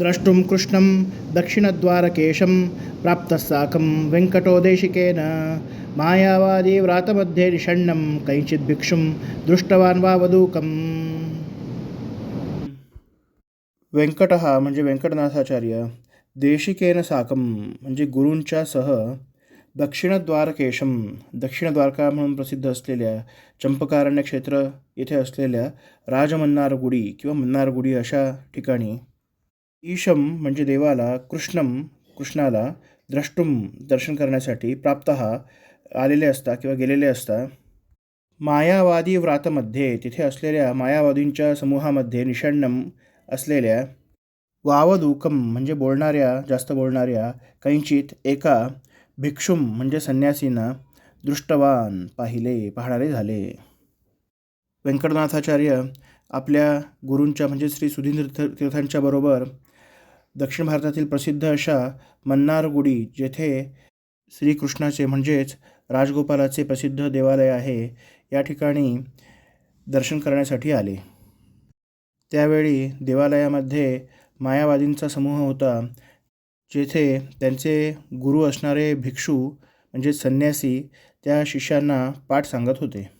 द्रष्टुं कृष्णं दक्षिणद्वारकेशं प्राप्तः साकं वेङ्कटोदेशिकेन मायावादी व्रातमध्ये निषण्णं कैञ्चित् भिक्षुं दृष्टवान् वा वधूकम्। व्यंकट हा म्हणजे व्यंकटनाथाचार्य देशिकेन साकम म्हणजे गुरूंच्या सह दक्षिणद्वारकेशम दक्षिणद्वारका म्हणून प्रसिद्ध असलेल्या चंपकारण्य क्षेत्र येथे असलेल्या राजमन्नारगुडी किंवा मन्नारगुडी अशा ठिकाणी ईशम म्हणजे देवाला कृष्णम कृष्णाला द्रष्टुम दर्शन करण्यासाठी प्राप्त आलेले असता किंवा गेलेले असता मायावादी व्रातमध्ये तिथे असलेल्या मायावादींच्या समूहामध्ये निषण्णम असलेल्या वावदूकम म्हणजे बोलणाऱ्या जास्त बोलणाऱ्या कैंचित एका भिक्षुम म्हणजे संन्यासीनं दृष्टवान पाहिले पाहणारे झाले. व्यंकटनाथाचार्य आपल्या गुरूंच्या म्हणजे श्री सुधींद्र तीर्थ तीर्थांच्या बरोबर दक्षिण भारतातील प्रसिद्ध अशा मन्नारगुडी जेथे श्रीकृष्णाचे म्हणजेच राजगोपालाचे प्रसिद्ध देवालय आहे या ठिकाणी दर्शन करण्यासाठी आले. त्यावेळी देवालयामध्ये मायावादींचा समूह होता जेथे त्यांचे गुरु असणारे भिक्षू म्हणजे संन्यासी त्या शिष्यांना पाठ सांगत होते.